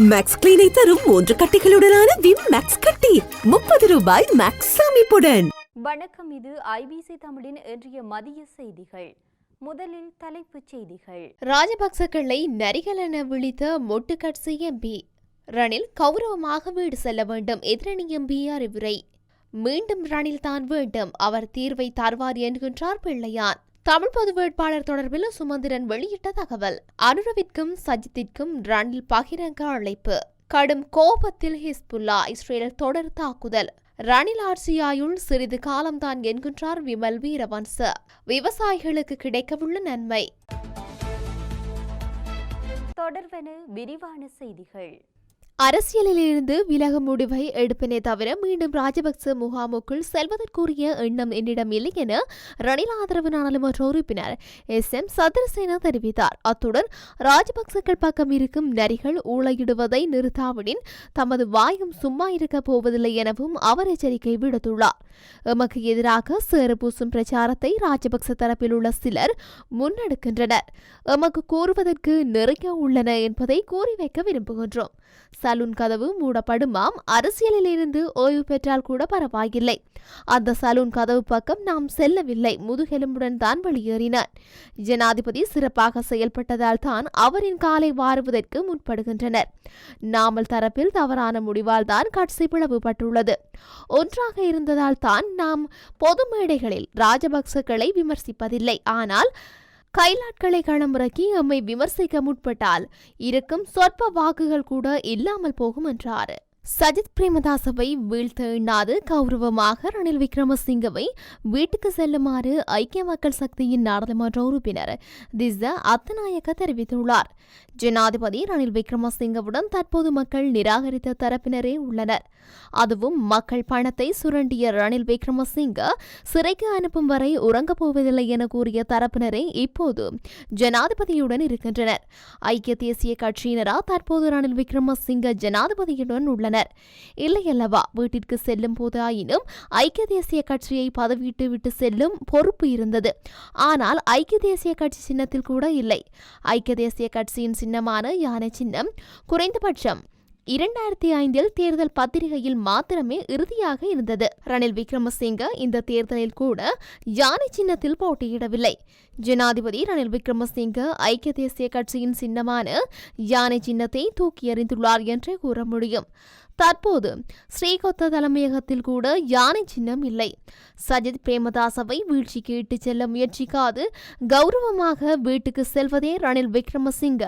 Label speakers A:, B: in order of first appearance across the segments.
A: Maths கிளீனை தரும் மூன்று கட்டிகளுடனான Vim maths கட்டி. முப்பது ரூபாய் மேக்ஸ் அமைப்புடன்
B: வணக்கம் இது ஐபிசி தமிழின் இன்றைய மதிய செய்திகள். முதலில் தலைப்புச் செய்திகள்.
C: ராஜபக்சக்களை நரிகள் என விழித்த மொட்டுக்கட்சி எம்பி ரணில் கௌரவமாக வீடு செல்ல வேண்டும் எதிரணி எம்பி அறிவுரை. மீண்டும் ரணில் தான் வேண்டும் அவர் தீர்வை தருவார் என்கின்றார் பிள்ளையான். தமிழ் பொது வேட்பாளர் தொடர்பில் சுமந்திரன் வெளியிட்ட தகவல். அனுரவிற்கும் சஜித்திற்கும் ரணில் பகிரங்க அழைப்பு. கடும் கோபத்தில் ஹிஸ்புல்லா இஸ்ரேல் தொடர் தாக்குதல். ரணில் ஆட்சியாயுள் சிறிது காலம்தான் என்கின்றார் விமல் வீரவன்ச. விவசாயிகளுக்கு கிடைக்கவுள்ள நன்மை.
B: தொடர்வென விரிவான செய்திகள்.
C: அரசியலிலிருந்து விலக முடிவை எடுப்பினே தவிர மீண்டும் ராஜபக்ச முகாமுக்குள் செல்வதற்குரிய எண்ணம் என்னிடம் இல்லை என ரணில் ஆதரவு நாடாளுமன்ற உறுப்பினர் எஸ் எம் சந்திரசேனா தெரிவித்தார். அத்துடன் ராஜபக்சக்கள் பக்கம் இருக்கும் நரிகள் ஊழையிடுவதை நிறுத்தாவிடின் தமது வாயும் சும்மா இருக்க போவதில்லை எனவும் அவர் எச்சரிக்கை விடுத்துள்ளார். எமக்கு எதிராக சேறு பூசும் பிரச்சாரத்தை ராஜபக்ச தரப்பில் உள்ள சிலர் முன்னெடுக்கின்றனர். எமக்கு கூறுவதற்கு நிறைய உள்ளன என்பதை கூறி வைக்க விரும்புகின்றோம். சலூன் கதவு மூடப்படுமாம். அரசியலிலிருந்து ஓய்வு பெற்றால் கூட பரவாயில்லை. அந்த சலூன் கதவு பக்கம் நாம் செல்லவில்லை. முதுகெலும்புடன் தான் வெளியேறினார் ஜனாதிபதி சிறப்பாக செயல்பட்டதால் தான் அவரின் காலை வாருவதற்கு முற்படுகின்றனர். நாமல் தரப்பில் தவறான முடிவால் தான் கட்சி பிளவுபட்டுள்ளது ஒன்றாக இருந்ததால் தான் நாம் பொது மேடைகளில் ராஜபக்சக்களை விமர்சிப்பதில்லை. ஆனால் கைலாட்களை களமிறக்கி எம்மை விமர்சிக்க முற்பட்டால் இருக்கும் சொற்ப வாக்குகள் கூட இல்லாமல் போகும் என்றார். சஜித் பிரேமதாசவை வீழ்த்த எண்ணாது கௌரவமாக ரணில் விக்ரமசிங்கவை வீட்டுக்கு செல்லுமாறு ஐக்கிய மக்கள் சக்தியின் நாடாளுமன்ற உறுப்பினர் திஸ்ஸ அத்தநாயக்க தெரிவித்துள்ளார். ஜனாதிபதி ரணில் விக்ரமசிங்கவுடன் தற்போது மக்கள் நிராகரித்த தரப்பினரே உள்ளனர். அதுவும் மக்கள் பணத்தை சுரண்டிய ரணில் விக்ரமசிங்க சிறைக்கு அனுப்பும் வரை உறங்கப் போவதில்லை என கூறிய தரப்பினரே இப்போது ஜனாதிபதியுடன் இருக்கின்றனர். ஐக்கிய தேசிய கட்சியினரா தற்போது ரணில் விக்ரமசிங்க ஜனாதிபதியுடன் உள்ளனர் இல்லையல்லவா வீட்டிற்கு செல்லும் போது ஆயினும் ஐக்கிய தேசிய கட்சியை பதவியிட்டு விட்டு செல்லும் பொறுப்பு இருந்தது. ஆனால் ஐக்கிய தேசிய கட்சி சின்னத்தில் கூட இல்லை. ஐக்கிய தேசிய கட்சியின் சின்னமான யானை சின்னம் குறைந்தபட்சம் இரண்டாயிரத்தி ஐந்தில் தேர்தல் பத்திரிகையில் மாத்திரமே இறுதியாக இருந்தது. ரணில் விக்ரமசிங்க இந்த தேர்தலில் கூட யானை சின்னத்தில் போட்டியிடவில்லை. ஜனாதிபதி ரணில் விக்ரமசிங்க ஐக்கிய தேசிய கட்சியின் சின்னமான யானை சின்னத்தை தூக்கி எறிந்துள்ளார் என்றே கூற முடியும். தற்போது ஸ்ரீகொத்த தலைமையகத்தில் கூட யானை சின்னம் இல்லை. சஜித் பிரேமதாசவை வீழ்ச்சிக்கு இட்டுச் செல்ல முயற்சிக்காது. கௌரவமாக வீட்டுக்கு செல்வதே ரணில் விக்ரமசிங்க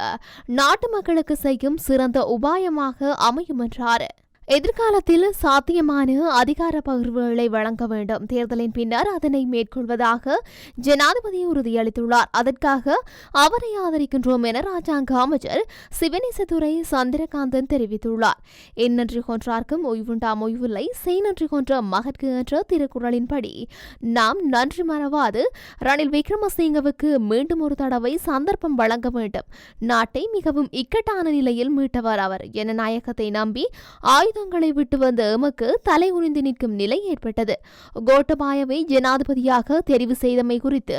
C: நாட்டு மக்களுக்கு செய்யும் சிறந்த உபாயமாக அமையும் என்றார் எதிர்காலத்தில் சாத்தியமான அதிகார பகிர்வுகளை வழங்க வேண்டும். தேர்தலின் பின்னர் அதனை மேற்கொள்வதாக ஜனாதிபதி உறுதியளித்துள்ளார். அதற்காக அவரை ஆதரிக்கின்றோம் என ராஜாங்க அமைச்சர் சிவனேசதுரை சந்திரகாந்தன் தெரிவித்துள்ளார். எண்ணன்றி கொன்றார்க்கும் ஓய்வுண்டாம் ஓய்வில்லை செய் நன்றி கொன்ற மகற்கு என்ற திருக்குறளின்படி நாம் நன்றி மறவாது. ரணில் விக்ரமசிங்கவுக்கு மீண்டும் ஒரு தடவை சந்தர்ப்பம் வழங்க வேண்டும். நாட்டை மிகவும் இக்கட்டான நிலையில் மீட்டவர் அவர் ஜனநாயகத்தை நம்பி ஆயுதங்களை விட்டு வந்த எமக்கு தலை உறிந்து நிற்கும் நிலை ஏற்பட்டது. கோட்டபாயவை ஜனாதிபதியாக தெரிவு செய்தமை குறித்து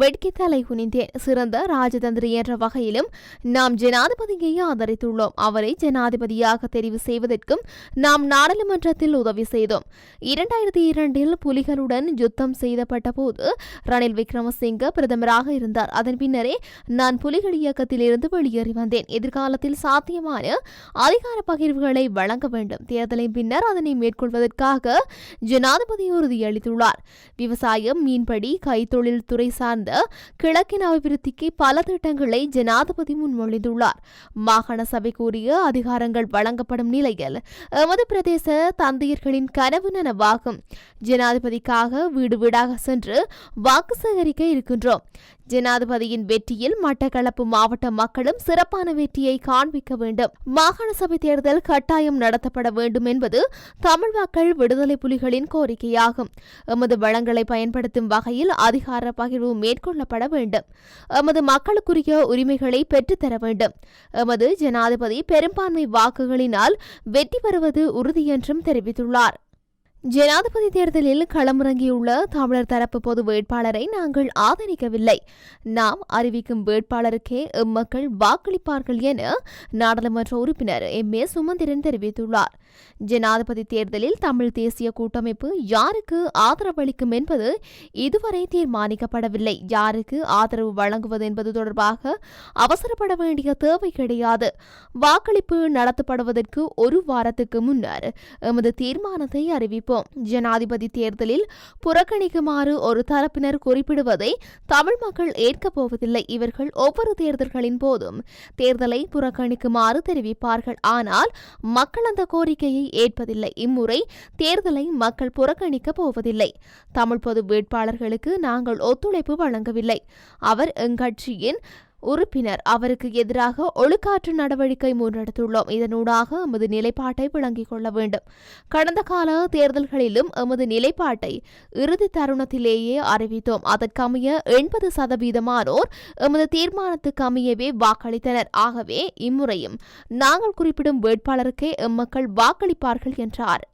C: வெட்கி தலை குனிந்தேன் சிறந்த ராஜதந்திரி என்ற வகையிலும் நாம் ஜனாதிபதியை ஆதரித்துள்ளோம். அவரை ஜனாதிபதியாக தெரிவு செய்வதற்கும் நாம் நாடாளுமன்றத்தில் உதவி செய்தோம். இரண்டாயிரத்தி இரண்டில் புலிகளுடன் யுத்தம் செய்தப்பட்ட போது ரணில் விக்ரமசிங்க பிரதமராக இருந்தார். அதன் பின்னரே நான் புலிகள் இயக்கத்தில் இருந்து வெளியேறி வந்தேன். எதிர்காலத்தில் சாத்தியமான அதிகார பகிர்வுகளை வழங்க வேண்டும். தேர்தலின் பின்னர் அதனை மேற்கொள்வதற்காக ஜனாதிபதி உறுதியளித்துள்ளார். விவசாயம் மீன்படி கைத்தொழில் துறை சார்ந்த கிழக்கின் அபிவிருத்திக்கு பல திட்டங்களை ஜனாதிபதி முன்மொழிந்துள்ளார். மாகாண சபை கூறிய அதிகாரங்கள் வழங்கப்படும் நிலையில் எமது பிரதேச தந்தையர்களின் கனவு நனவாகும். ஜனாதிபதிக்காக வீடு வீடாக சென்று வாக்கு சேகரிக்க இருக்கின்றோம். ஜனாதிபதியின் வெற்றியில் மட்டக்களப்பு மாவட்ட மக்களும் சிறப்பான வெற்றியை காண்பிக்க வேண்டும். மாகாண சபை தேர்தல் கட்டாயம் நடத்தப்பட வேண்டும் என்பது தமிழ் மக்கள் விடுதலை புலிகளின் கோரிக்கையாகும். எமது வளங்களை பயன்படுத்தும் வகையில் அதிகார பகிர்வு மேற்கொள்ளப்பட வேண்டும். எமது மக்களுக்குரிய உரிமைகளை பெற்றுத்தர வேண்டும். எமது ஜனாதிபதி பெரும்பான்மை வாக்குகளினால் வெற்றி பெறுவது உறுதி என்றும் தெரிவித்துள்ளார். ஜனாதிபதி தேர்தலில் களமிறங்கியுள்ள தமிழர் தரப்பு பொது வேட்பாளரை நாங்கள் ஆதரிக்கவில்லை. நாம் அறிவிக்கும் வேட்பாளருக்கே எம்மக்கள் வாக்களிப்பார்கள் என நாடாளுமன்ற உறுப்பினர் எம் ஏ சுமந்திரன் தெரிவித்துள்ளார். ஜனாதிபதி தேர்தலில் தமிழ் தேசிய கூட்டமைப்பு யாருக்கு ஆதரவளிக்கும் என்பது இதுவரை தீர்மானிக்கப்படவில்லை. யாருக்கு ஆதரவு வழங்குவது என்பது தொடர்பாக அவசரப்பட வேண்டிய தேவை கிடையாது. வாக்களிப்பு நடத்தப்படுவதற்கு ஒரு வாரத்துக்கு முன்னர் எமது தீர்மானத்தை அறிவிப்போம். ஜனாதிபதி தேர்தலில் புறக்கணிக்குமாறு ஒரு தரப்பினர் குறிப்பிடுவதை தமிழ் மக்கள் ஏற்கப் போவதில்லை. இவர்கள் ஒவ்வொரு தேர்தல்களின் போதும் தேர்தலை புறக்கணிக்குமாறு தெரிவிப்பார்கள். ஆனால் மக்கள் அந்த கோரிக்கையை ஏற்பதில்லை. இம்முறை தேர்தலை மக்கள் புறக்கணிக்கப் போவதில்லை. தமிழ் பொது வேட்பாளர்களுக்கு நாங்கள் ஒத்துழைப்பு வழங்கவில்லை. அவர் எங்கட்சியின் உறுப்பினர் அவருக்கு எதிராக ஒழுக்காற்று நடவடிக்கை முன்னெடுத்துள்ளோம். இதனூடாக எமது நிலைப்பாட்டை விளங்கிக் கொள்ள வேண்டும். கடந்த கால தேர்தல்களிலும் எமது நிலைப்பாட்டை இறுதி தருணத்திலேயே அறிவித்தோம். அதற்கமைய எண்பது சதவீதமானோர் எமது தீர்மானத்துக்கு அமையவே வாக்களித்தனர். ஆகவே இம்முறையும் நாங்கள் குறிப்பிடும் வேட்பாளருக்கே எம்மக்கள் வாக்களிப்பார்கள் என்றார்.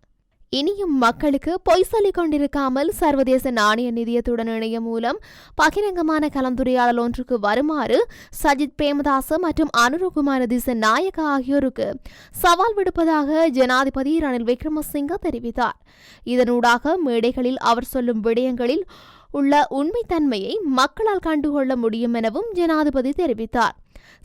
C: இனியும் மக்களுக்கு பொய் சொல்லிக் கொண்டிருக்காமல் சர்வதேச நாணய நிதியத்துடன் இணைய மூலம் பகிரங்கமான கலந்துரையாடல் ஒன்றுக்கு வருமாறு சஜித் பிரேமதாச மற்றும் அனுரகுமார திச நாயக ஆகியோருக்கு சவால் விடுப்பதாக ஜனாதிபதி ரணில் விக்ரமசிங்க தெரிவித்தார். இதனூடாக மேடைகளில் அவர் சொல்லும் விடயங்களில் உள்ள உண்மைத்தன்மையை மக்களால் கண்டுகொள்ள முடியும் எனவும் ஜனாதிபதி தெரிவித்தார்.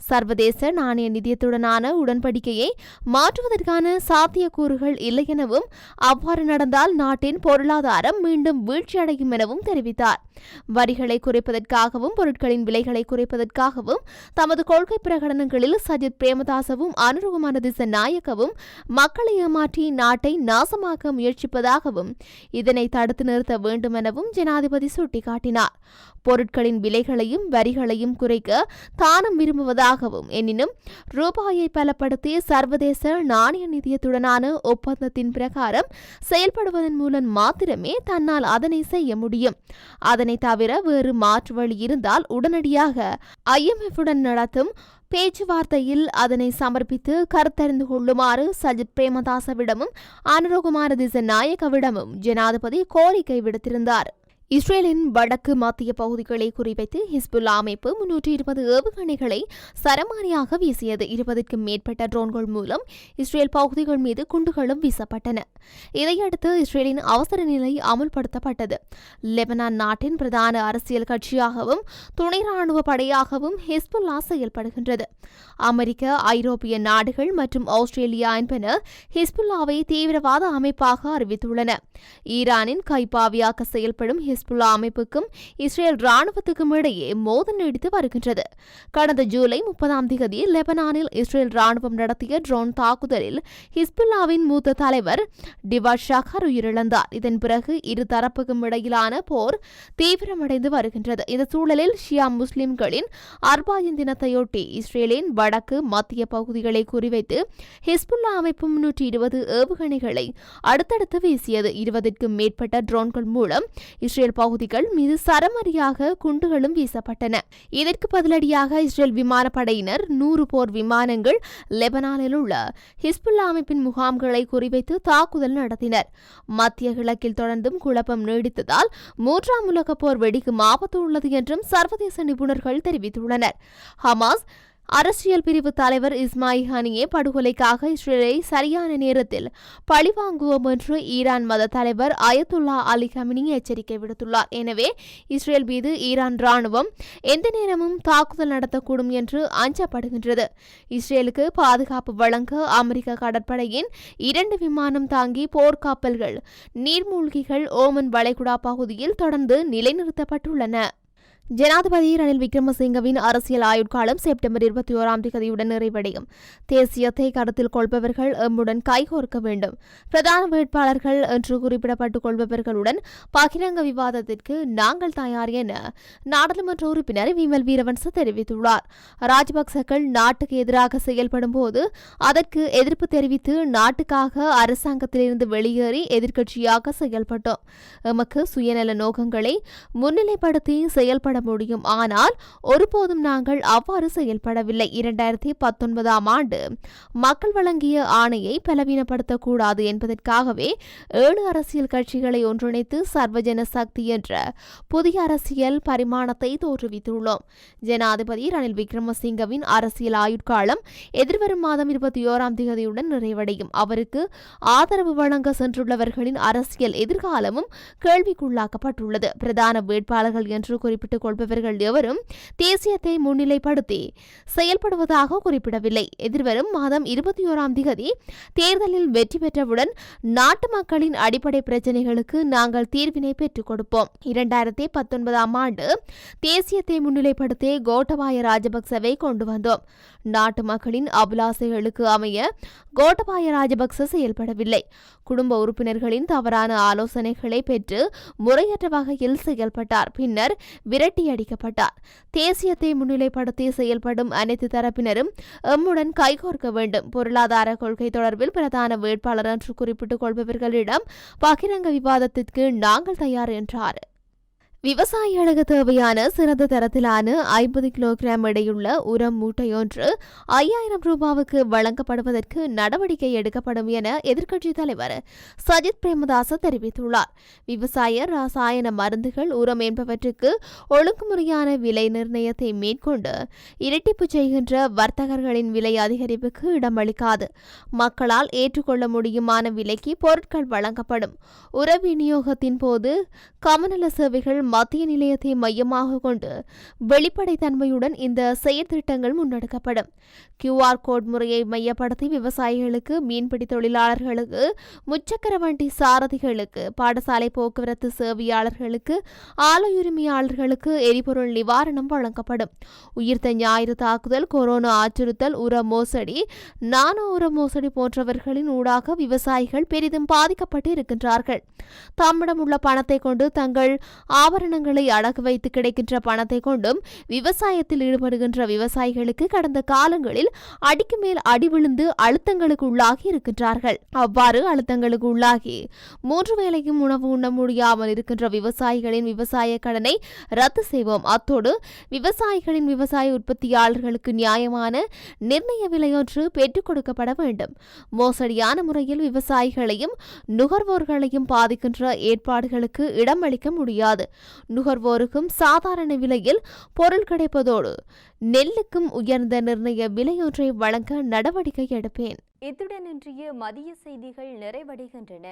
C: சர்வதேச நாணய நிதியத்துடனான உடன்படிக்கையை மாற்றுவதற்கான சாத்தியக்கூறுகள் இல்லை எனவும் அவ்வாறு நடந்தால் நாட்டின் பொருளாதாரம் மீண்டும் வீழ்ச்சியடையும் எனவும் தெரிவித்தார். வரிகளை குறைப்பதற்காகவும் பொருட்களின் விலைகளை குறைப்பதற்காகவும் தமது கொள்கை பிரகடனங்களில் சஜித் பிரேமதாசவும் அனுருகுமான திச நாயக்கவும் மக்களை ஏமாற்றி நாட்டை நாசமாக்க முயற்சிப்பதாகவும் இதனை தடுத்து நிறுத்த வேண்டும் எனவும் ஜனாதிபதி சுட்டிக்காட்டினார். பொருட்களின் விலைகளையும் வரிகளையும் குறைக்க தானும் இருப்பதாகவும் எனினும் ரூபாயை பலப்படுத்தி சர்வதேச நாணய நிதியத்துடனான ஒப்பந்தத்தின் பிரகாரம் செயல்படுவதன் மூலம் மாத்திரமே தன்னால் அதனை செய்ய முடியும். அதனை தவிர வேறு மாற்று வழி இருந்தால் உடனடியாக IMF உடன் நடத்தும் பேச்சுவார்த்தையில் அதனை சமர்ப்பித்து கருத்தறிந்து கொள்ளுமாறு சஜித் பிரேமதாசவிடமும் அனுரகுமார திச நாயகவிடமும் ஜனாதிபதி கோரிக்கை விடுத்திருந்தார். இஸ்ரேலின் வடக்கு மத்திய பகுதிகளை குறிவைத்து ஹிஸ்புல்லா அமைப்பு முன்னூற்றி இருபது ஏவுகணைகளை சரமாரியாக வீசியது. இருபதுக்கும் மேற்பட்ட ட்ரோன்கள் மூலம் இஸ்ரேல் பகுதிகள் மீது குண்டுகளும் வீசப்பட்டன. இதையடுத்து இஸ்ரேலின் அவசர நிலை அமுல்படுத்தப்பட்டது. லெபனான் நாட்டின் பிரதான அரசியல் கட்சியாகவும் துணை ராணுவ படையாகவும் ஹிஸ்புல்லா செயல்படுகின்றது. அமெரிக்க ஐரோப்பிய நாடுகள் மற்றும் ஆஸ்திரேலியா என்பன ஹிஸ்புல்லாவை தீவிரவாத அமைப்பாக அறிவித்துள்ளன. ஈரானின் கைபாவியாக செயல்படும் ஹிஸ்புல்லா அமைப்புக்கும் இஸ்ரேல் ராணுவத்துக்கும் இடையே மோதல் நீடித்து வருகின்றது. கடந்த ஜூலை முப்பதாம் தேதி லெபனானில் இஸ்ரேல் ராணுவம் நடத்திய ட்ரோன் தாக்குதலில் ஹிஸ்புல்லாவின் மூத்த தலைவர் டிவாட் ஷஹர் உயிரிழந்தார். இதன் பிறகு இரு தரப்புக்கும் இடையிலான போர் தீவிரமடைந்து வருகின்றது. இந்த சூழலில் ஷியா முஸ்லிம்களின் அர்பாயின் தினத்தையொட்டி இஸ்ரேலின் வடக்கு மத்திய பகுதிகளை குறிவைத்து ஹிஸ்புல்லா அமைப்பு முன்னூற்றி இருபது ஏவுகணைகளை அடுத்தடுத்து வீசியது. இருபதுக்கும் மேற்பட்ட ட்ரோன்கள் மூலம் இஸ்ரேல் பகுதிகள் மீது சரமரியாக குண்டுகளும் வீசப்பட்டன. இதற்கு பதிலடியாக இஸ்ரேல் விமானப்படையினர் நூறு போர் விமானங்கள் லெபனானில் உள்ள ஹிஸ்புல்லா அமைப்பின் முகாம்களை குறிவைத்து தாக்குதல் நடத்தினர். மத்திய கிழக்கில் தொடர்ந்தும் குழப்பம் நீடித்ததால் மூன்றாம் உலகப் போர் வெடிக்கும் ஆபத்து உள்ளது என்றும் சர்வதேச நிபுணர்கள் தெரிவித்துள்ளனர். ஹமாஸ் அரசியல் பிரிவு தலைவர் இஸ்மாயில் ஹனியே படுகொலைக்காக இஸ்ரேலை சரியான நேரத்தில் பழிவாங்குவோம் என்று ஈரான் மத தலைவர் அயத்துல்லா அலி கமினி எச்சரிக்கை விடுத்துள்ளார். எனவே இஸ்ரேல் மீது ஈரான் ராணுவம் எந்த நேரமும் தாக்குதல் நடத்தக்கூடும் என்று அஞ்சப்படுகின்றது. இஸ்ரேலுக்கு பாதுகாப்பு வழங்க அமெரிக்க கடற்படையின் இரண்டு விமானம் தாங்கி போர்க்கப்பல்கள் நீர்மூழ்கிகள் ஓமன் வளைகுடா பகுதியில் தொடர்ந்து நிலைநிறுத்தப்பட்டுள்ளன. ஜனாதிபதி ரணில் விக்ரமசிங்கவின் அரசியல் ஆயுட்காலம் செப்டம்பர் இருபத்தி ஓராம் தேதியுடன் நிறைவடையும். தேசியத்தை கருத்தில் கொள்பவர்கள் எம்முடன் கைகோர்க்க வேண்டும். பிரதான வேட்பாளர்கள் என்று குறிப்பிடப்பட்டுக் கொள்பவர்களுடன் பகிரங்க விவாதத்திற்கு நாங்கள் தயார் என நாடாளுமன்ற உறுப்பினர் விமல் வீரவன்ச தெரிவித்துள்ளார். ராஜபக்சர்கள் நாட்டுக்கு எதிராக செயல்படும் போது அதற்கு எதிர்ப்பு தெரிவித்து நாட்டுக்காக அரசாங்கத்திலிருந்து வெளியேறி எதிர்க்கட்சியாக செயல்பட்டோம். எமக்கு சுயநல நோக்கங்களை முன்னிலைப்படுத்தி செயல்பட செயல்பட முடியும். ஆனால் ஒருபோதும் நாங்கள் அவ்வாறு செயல்படவில்லை. இரண்டாயிரத்தி பத்தொன்பதாம் ஆண்டு மக்கள் வழங்கிய ஆணையை பலவீனப்படுத்தக்கூடாது என்பதற்காகவே ஏழு அரசியல் கட்சிகளை ஒன்றிணைத்து சர்வஜன சக்தி என்ற புதிய அரசியல் பரிமாணத்தை தோற்றுவித்துள்ளோம். ஜனாதிபதி ரணில் விக்ரமசிங்கவின் அரசியல் ஆயுட்காலம் எதிர்வரும் மாதம் இருபத்தி ஓராம் தேதியுடன் நிறைவடையும். அவருக்கு ஆதரவு வழங்க சென்றுள்ளவர்களின் அரசியல் எதிர்காலமும் கேள்விக்குள்ளாக்கப்பட்டுள்ளது. பிரதான வேட்பாளர்கள் என்று குறிப்பிட்டுக் கொள்பவர்கள் எவரும் தேசியத்தை முன்னிலைப்படுத்தி செயல்படுவதாக குறிப்பிடவில்லை. எதிர்வரும் மாதம் இருபத்தி ஓராம் திகதி தேர்தலில் வெற்றி பெற்றவுடன் நாட்டு மக்களின் அடிப்படை பிரச்சினைகளுக்கு நாங்கள் தீர்வினை பெற்றுக் கொடுப்போம். இரண்டாயிரத்தி பத்தொன்பதாம் ஆண்டு தேசியத்தை முன்னிலைப்படுத்தி கோட்டபாய ராஜபக்சவை கொண்டு வந்தோம். நாட்டு மக்களின் அபிலாசைகளுக்கு அமைய கோட்டபாய ராஜபக்ச செயல்படவில்லை. குடும்ப உறுப்பினர்களின் தவறான ஆலோசனைகளை பெற்று முறையற்ற வகையில் செயல்பட்டார். பின்னர் விரட்டியடிக்கப்பட்டார் தேசியத்தை முன்னிலைப்படுத்தி செயல்படும் அனைத்து தரப்பினரும் எம்முடன் கைகோர்க்க வேண்டும். பொருளாதார கொள்கை தொடர்பில் பிரதான வேட்பாளர் என்று குறிப்பிட்டுக் கொள்பவர்களிடம் பகிரங்க விவாதத்திற்கு நாங்கள் தயார் என்றார். விவசாயிகளுக்கு தேவையான சிறந்த தரத்திலான ஐம்பது கிலோகிராம் எடையுள்ள உரம் மூட்டையொன்று ஐயாயிரம் ரூபாவுக்கு வழங்கப்படுவதற்கு நடவடிக்கை எடுக்கப்படும் என எதிர்க்கட்சித் தலைவர் சஜித் பிரேமதாச தெரிவித்துள்ளார். விவசாய ரசாயன மருந்துகள் உரம் என்பவற்றுக்கு ஒழுங்குமுறையான விலை நிர்ணயத்தை மேற்கொண்டு இரட்டிப்பு செய்கின்ற வர்த்தகர்களின் விலை அதிகரிப்புக்கு இடமளிக்காது. மக்களால் ஏற்றுக்கொள்ள முடியுமான விலைக்கு பொருட்கள் வழங்கப்படும். உர விநியோகத்தின் போது கமநல சேவைகள் மத்திய நிலையத்தை மையமாக கொண்டு வெளிப்படைத்தன்மையுடன் இந்த செயற்திட்டங்கள் முன்னெடுக்கப்படும். கியூஆர் கோட் முறையை மையப்படுத்தி விவசாயிகளுக்கு மீன்பிடி தொழிலாளர்களுக்கு முச்சக்கர வண்டி சாரதிகளுக்கு பாடசாலை போக்குவரத்து சேவையாளர்களுக்கு ஆலையுரிமையாளர்களுக்கு எரிபொருள் நிவாரணம் வழங்கப்படும். உயிர்த்த ஞாயிறு தாக்குதல் கொரோனா அச்சுறுத்தல் உர மோசடி நானோ உர மோசடி போன்றவர்களின் ஊடாக விவசாயிகள் பெரிதும் பாதிக்கப்பட்டு இருக்கின்றார்கள். தம்மிடம் உள்ள பணத்தை கொண்டு தங்கள் ஆபரணங்களை அடகு வைத்து கிடைக்கின்ற பணத்தை கொண்டும் விவசாயத்தில் ஈடுபடுகின்ற விவசாயிகளுக்கு கடந்த காலங்களில் அடிக்கு மேல் அடி விழுந்து அழுத்தங்களுக்கு உள்ளாகி இருக்கின்றார்கள். அவ்வாறு அழுத்தங்களுக்கு உள்ளாகி மூன்று வேளையும் உணவு உண்ண முடியாமல் இருக்கின்ற விவசாயிகளின் விவசாய கடனை ரத்து செய்வோம். அத்தோடு விவசாயிகளின் விவசாய உற்பத்தியாளர்களுக்கு நியாயமான நிர்ணய விலையொன்று பெற்றுக் கொடுக்கப்பட வேண்டும். மோசடியான முறையில் விவசாயிகளையும் நுகர்வோர்களையும் பாதிக்கின்ற ஏற்பாடுகளுக்கு இடமளிக்க முடியாது. நுகர்வோருக்கும் சாதாரண விலையில் பொருள் கிடைப்பதோடு நெல்லுக்கும் உயர்ந்த நிர்ணய விலையொன்றை வழங்க நடவடிக்கை எடுப்பேன்.
B: இத்துடன் இன்றைய மதிய செய்திகள் நிறைவடைகின்றன.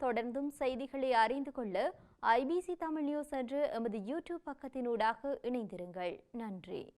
B: தொடர்ந்தும் செய்திகளை அறிந்து கொள்ள ஐபிசி தமிழ் நியூஸ் என்று எமது யூடியூப் பக்கத்தினூடாக இணைந்திருங்கள். நன்றி.